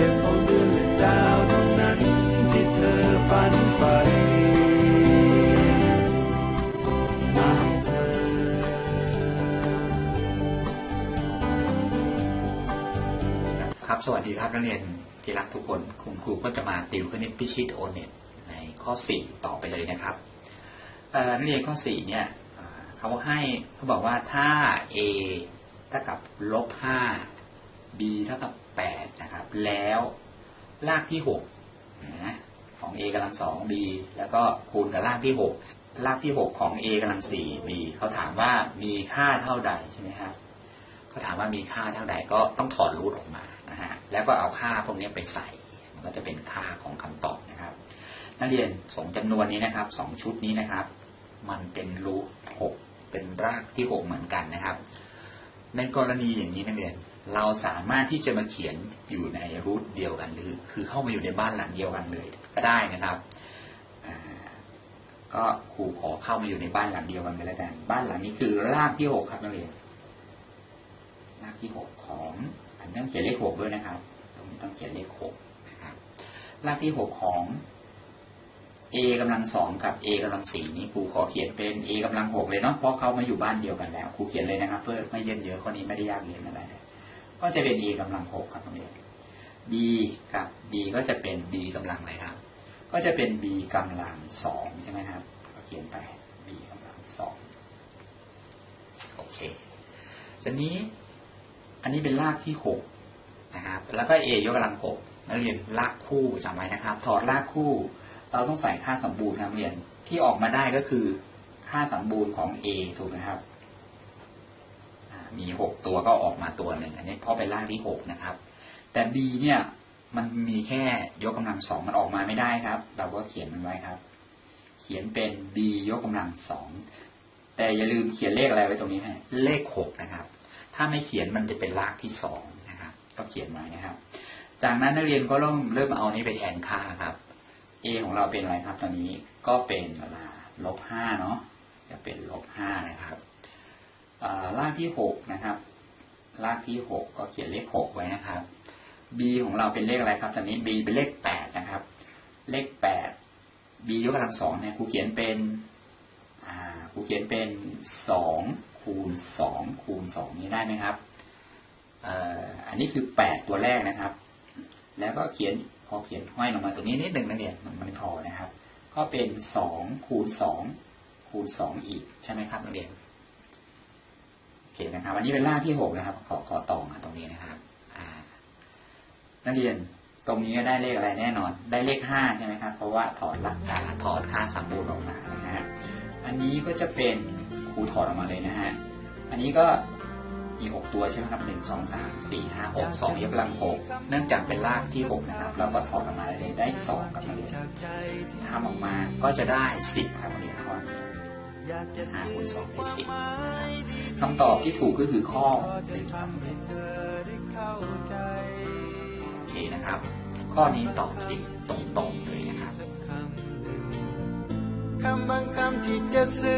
พียงของเดือนและดาวเท่านั้นที่เธอฝันใฝ่ครับสวัสดีครับนักเรียนที่รักทุกคนคุณครูก็จะมาติวคณิตพิชิตโอเน็ตในข้อ 4 ต่อไปเลยนะครับนักเรียนข้อ 4 เนี่ยเอ่อเขาให้เขาบอกว่าถ้า a เท่ากับลบ5 b เท่ากับ8นะครับ แล้วรากที่6นะของ a กำลัง2 b แล้วก็คูณกับรากที่ 6 รากที่ 6 ของ a กำลัง4 b เขาถามว่ามีค่าเท่าใดใช่ไหมครับเขาถามว่ามีค่าเท่าใดก็ต้องถอดรูทออกมานะฮะแล้วก็เอาค่าพวกนี้ไปใส่ มันก็จะเป็นค่าของคำตอบนะครับ นักเรียนสองจำนวนนี้นะครับสองชุดนี้นะครับ มันเป็นรูทหกเป็นรากที่หกเหมือนกันนะครับ ในกรณีอย่างนี้นักเรียน เราสามารถที่จะมาเขียนอยู่ในรูทเดียวกันหรือคือเข้ามาอยู่ในบ้านหลังเดียวกันเลย ก็ได้นะครับก็ครูขอเข้ามาอยู่ในบ้านหลังเดียวกันไปแล้วกัน บ้านหลังนี้คือรากที่หกครับนักเรียนรากที่หกของอันต้องเขียนเลขหกด้วยนะครับตรงนี้ต้องเขียนเลขหกนะครับรากที่หกของ a กำลังสองกับ a กำลังสี่นี้ครูขอเขียนเป็น a กำลังหกเลยเนาะเพราะเขามาอยู่บ้านเดียวกันแล้วครูเขียนเลยนะครับ เพื่อไม่เยินเยอะข้อนี้ไม่ได้ยากเย็นอะไรเลย ก็จะเป็น a กำลังหกครับตรงนี้ b กับ b ก็จะเป็น b กำลังอะไรครับ ก็จะเป็น b กำลังสองใช่ไหมครับก็เขียนไป b กำลังสองโอเคทีนี้อันนี้เป็นรากที่หกนะครับแล้วก็ a ยกกำลังหกนักเรียนรากคู่จำไว้นะครับ ถอดรากคู่ เราต้องใส่ค่าสมบูรณ์นักเรียนที่ออกมาได้ก็คือค่าสมบูรณ์ของ a ถูกไหมครับ มีหกตัวก็ออกมาตัวหนึ่งอันนี้เพราะเป็นรากที่หกนะครับ แต่ b เนี่ยมันมีแค่ยกกำลังสองมันออกมาไม่ได้ครับ เราก็เขียนมันไว้ครับ เขียนเป็น b ยกกำลังสองแต่อย่าลืมเขียนเลขอะไรไว้ตรงนี้ให้เลขหกนะครับ ถ้าไม่เขียนมันจะเป็นรากที่สองนะครับก็เขียนไว้นะครับ จากนั้นนักเรียนก็เริ่มเริ่มเอานี้ไปแทนค่าครับ a ของเราเป็นอะไรครับตอนนี้ก็เป็นลบห้าเนาะจะเป็นลบห้านะครับ รากที่หกนะครับ รากที่หกก็เขียนเลขหกไว้นะครับ b ของเราเป็นเลขอะไรครับตอนนี้ b เป็นเลขแปดนะครับ เลขแปด b ยกกำลังสองเนี่ยครูเขียนเป็นครูเขียนเป็นสองคูณสองคูณสองนี้ได้ไหมครับอันนี้คือแปดตัวแรกนะครับ แล้วก็เขียนพอเขียนห้อยลงมาตรงนี้นิดหนึ่งนักเรียนมันไม่พอนะครับ ก็เป็นสองคูณสองคูณสองอีกใช่ไหมครับนักเรียน เคนะครับอันนี้เป็นรากที่หกนะครับ ขอขอต่อมาตรงนี้นะครับนักเรียนตรงนี้ก็ได้เลขอะไรแน่นอน ได้เลขห้าใช่ไหมครับ เพราะว่าถอดหลักการถอดค่าสมบูรณ์ออกมานะฮะอันนี้ก็จะเป็นครูถอดออกมาเลยนะฮะอันนี้ก็มีหกตัวใช่ไหมครับหนึ่งสองสามสี่ห้าหกสองยกกำลังหกเนื่องจากเป็นรากที่หกนะครับเราก็ถอดออกมาเลยได้สองกับนักเรียนทำออกมาก็จะได้สิบครับนักเรียนข้อนี้ห้าคูณสองได้สิบ ครับคำตอบที่ถูกก็คือข้อหนึ่งครับโอเคนะครับ ข้อนี้ตอบสิบตรงๆเลยนะครับคำบางคำที่จะซื้อ